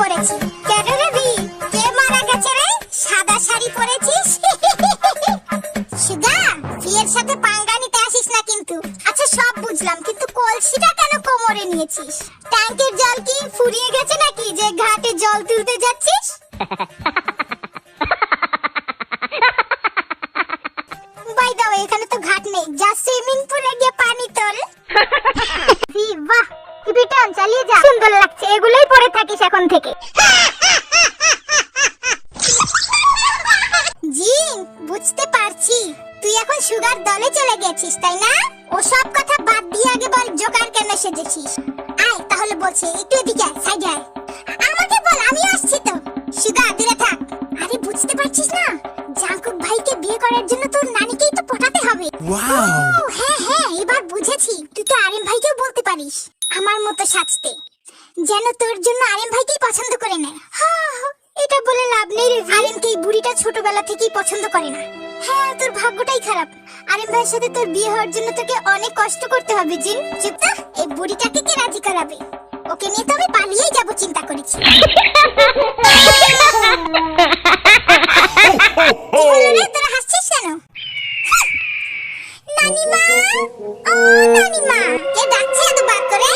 পরেছি। কেন রে বি কে মারা গেছে রে? সাদা শাড়ি পরেছিস? সুগা বিয়ের সাথে পাঙ্গা নিতে আসিস না কিন্তু। আচ্ছা সব বুঝলাম, কিন্তু কলসিটা কেন কোমরে নিয়েছিস? ট্যাঙ্কের জল কি ফুরিয়ে গেছে নাকি যে ঘাটে জল তুলতে যাচ্ছিস? চালিয়ে যা। সুন্দর লাগছে, এগুলোই পরে থাকিস এখন থেকে। জিন বুঝতে পারছি। তুই এখন সুগার দলে চলে গেছিস, তাই না? ও সব কথা বাদ দিয়ে আগে বল জোকার কেন সেজেছিস? আয়, তাহলে বলছি, একটু এদিকে আয়, সাইডে আয়। যেন তোর জন্য আরেম ভাইকেই পছন্দ করে নেয়। হা, এটা বলে লাভ নেই রে আরেমকে এই বুড়িটা ছোটবেলা থেকেই পছন্দ করে না। হ্যাঁ তোর ভাগ্যটাই খারাপ। আরেম ভাইয়ের সাথে তোর বিয়ে হওয়ার জন্য তোকে অনেক কষ্ট করতে হবে জিন। চুপ থাক, এই বুড়িটাকে কে রাজি করাবে? ওকে নিয়ে তো আমি পালিয়েই যাব চিন্তা করেছি। কেন? নানিমা ও নানিমা কে ডাকছে এত বার করে?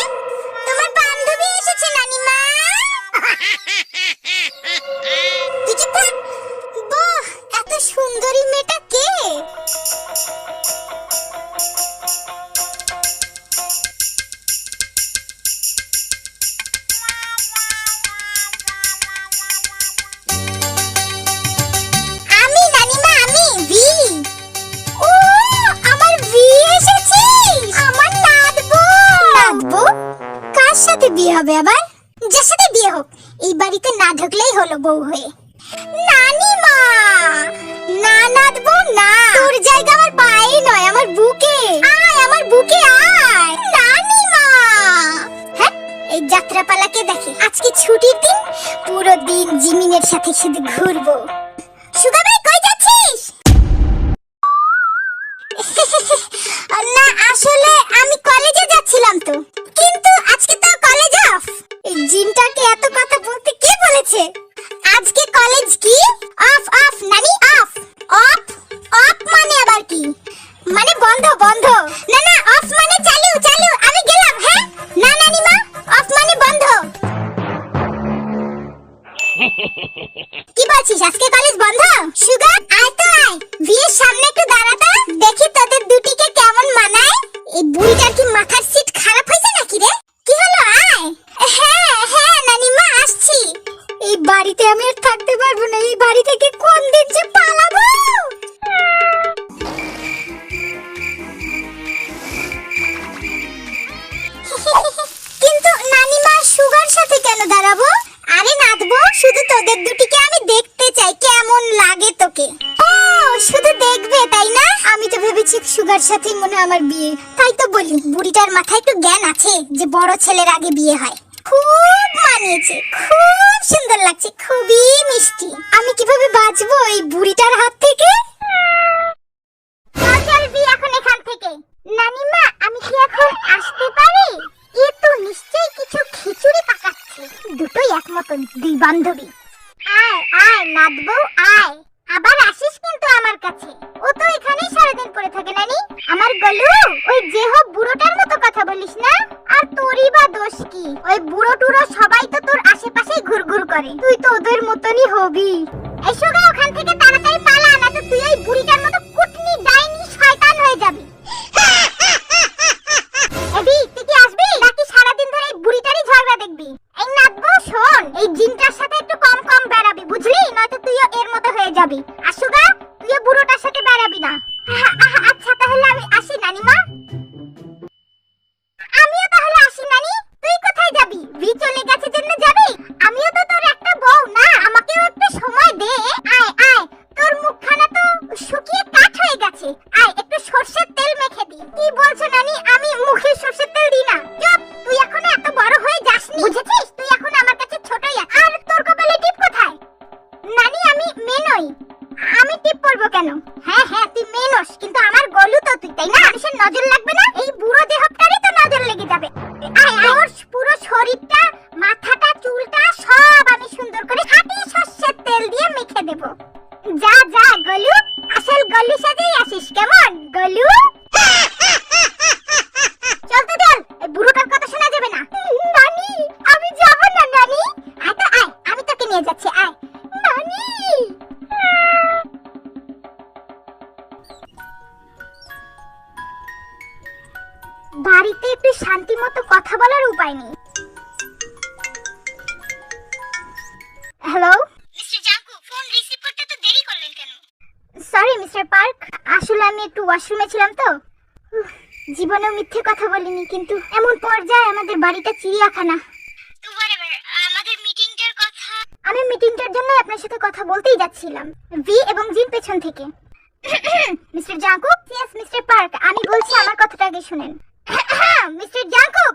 হবে আবার? যার সাথে বিয়ে হোক, এই বাড়িতে না ঢুকলেই হলো বউ হয়ে। নানিমা না নাদবো না। তোর জায়গা আমার পায়ে নয়, আমার বুকে। আয়, আমার বুকে আয়। নানিমা হ্যাঁ এই যাত্রাপালাকে দেখে আজকে ছুটির দিন পুরো দিন জিমিনের সাথে শুধু ঘুরবো। সুগা ভাই, কই যাচ্ছিস? না, আসলে আমি কলেজে যাচ্ছিলাম তো। জিনটাকে এত কথা বলতে কে বলেছে? আজকে কলেজ কি? অফ অফ নানি অফ অফ অফ মানে আবার কি? মানে বন্ধ বন্ধ। না না অফ মানে কেন দাঁড়াবো? আরে নাচবো, শুধু তোদের দুটিকে আমি দেখতে চাই, কেমন লাগে তোকে? ও, শুধু দেখবে, তাই না? আমি তো ভেবেছি সুগার সাথে মনে আমার বিয়ে। তাই তো বলি, বুড়িটার মাথায় একটু জ্ঞান আছে যে বড় ছেলের আগে বিয়ে হয়। খুব মানিয়েছে, খুব সুন্দর লাগছে। bee. দেখে দেব। যা যা, গলু, আসল গলু সাজেই আসিস, কেমন, গলু? চল তো চল এই বুড়োটার কথা শোনা যাবে না। নানি, আমি যাব না, নানি। আয় তো, আয়, আমি তোকে নিয়ে যাচ্ছি, আয়। নানি! বাড়িতে একটু শান্তি মতো কথা বলার উপায় নেই। হ্যালো? আমি একটু ওয়াশরুমে ছিলাম তো। জীবনেও মিথ্যে কথা বলিনি কিন্তু এমন পর্যায়ে আমাদের বাড়িটা চিড়িয়াখানা। আমাদের মিটিংটার কথা। আমি মিটিংটার জন্য আপনার সাথে কথা বলতেই যাচ্ছিলাম ভি এবং জিন পেছন থেকে। Mister Jungkook yes mister Park আমি বলছি আমার কথাটা আগে শুনেন। মিস্টার জাঙ্কুক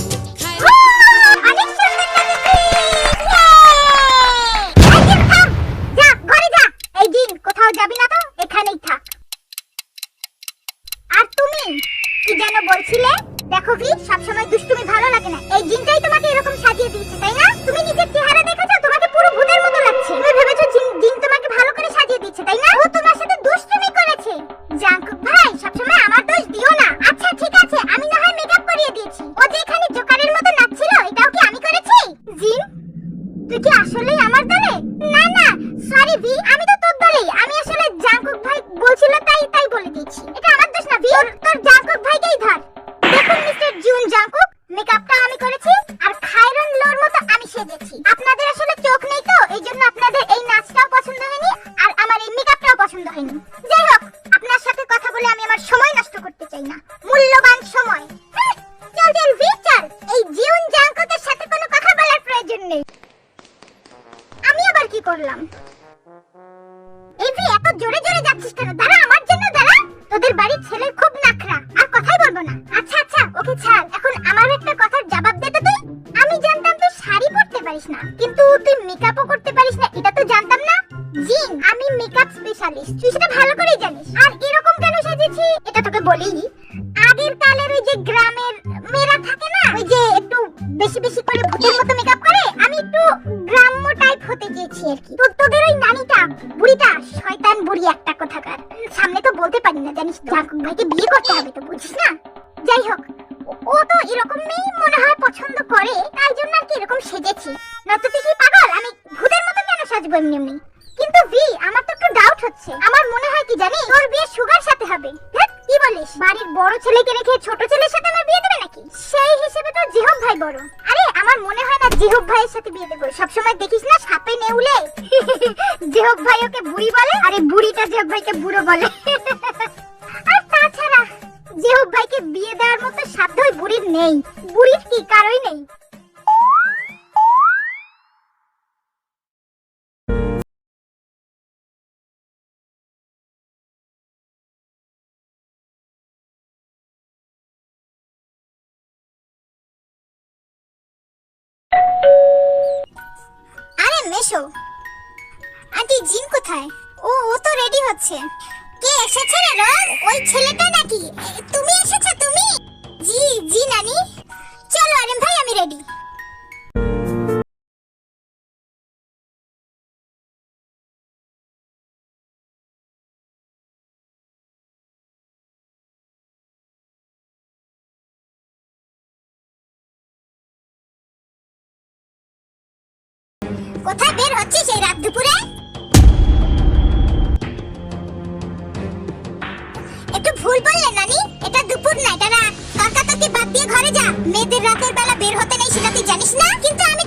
সরি ভি, আমি তো তোর দলেই আমি আসলে জাঙ্কুক ভাই বলছিল তাই তাই বলে দিয়েছি। এটা আমার দোষ না, ভি। তোর জাঙ্কুক ভাইকেই ধর। দেখুন, মিস্টার জুন জাঙ্কুক মেকআপটা আমি করেছি আর খায়রন লোর মতো আমি সেজেছি। আপনাদের আসলে চোখ নেই তো, এই জন্য আপনাদের এই নাচটাও পছন্দ হয়নি আর আমার এই মেকআপটাও পছন্দ হয়নি। যাই হোক, আপনার সাথে কথা বলে আমি আমার সময় নষ্ট করতে চাই না। ওকে ছাড়, এখন আমার একটা কথার জবাব দে তো তুই। আমি জানতাম তুই শাড়ি পরতে পারিস না, কিন্তু তুই মেকআপও করতে পারিস না, এটা তো জানতাম না। জি আমি মেকআপ স্পেশালিস্ট তুই সেটা ভালো করেই জানিস। আর এরকম কেন সেজেছি এটা তোকে বলি আগের কালের ওই যে গ্রামের মেয়েরা থাকে না, ওই যে একটু বেশি বেশি করে ভূতের মতো সাজবো এমনি এমনি। কিন্তু ভি, আমার তো একটু ডাউট হচ্ছে। আমার মনে হয় কি জানি তোর বিয়ে সুগার সাথে হবে। কি বলিস? বাড়ির বড় ছেলেকে রেখে ছোট ছেলের সাথে আমার বিয়ে দেবে নাকি? সেই হিসেবে তো জিহব ভাই বড়। আরে, আমার মনে হয় না জিহব ভাইয়ের সাথে বিয়ে দেবো। সবসময় দেখিস না, সাপে নেউলে? জিহব ভাই ওকে বুড়ি বলে, আরে বুড়িটা জিহব ভাইকে বুড়ো বলে। আর তাছাড়া জিহব ভাইকে বিয়ে দেওয়ার মতো সাধ্য বুড়ির নেই। বুড়ির কি, কারোই নেই। মেশো। আন্টি, জিন কোথায়? ও ও তো রেডি হচ্ছে। কে এসেছে রে রোজ ওই ছেলেটা নাকি? তুমি এসেছ, তুমি? কোথায় বের হচ্ছিস এই রাত দুপুরে? একটু ভুল বললে, নানি। এটা দুপুর না, এটা রাত। কাকাতকে বাদ দিয়ে ঘরে যা। মেয়েদের রাতের বেলা বের হতে নেই, সেটা তুই জানিস না? কিন্তু আমি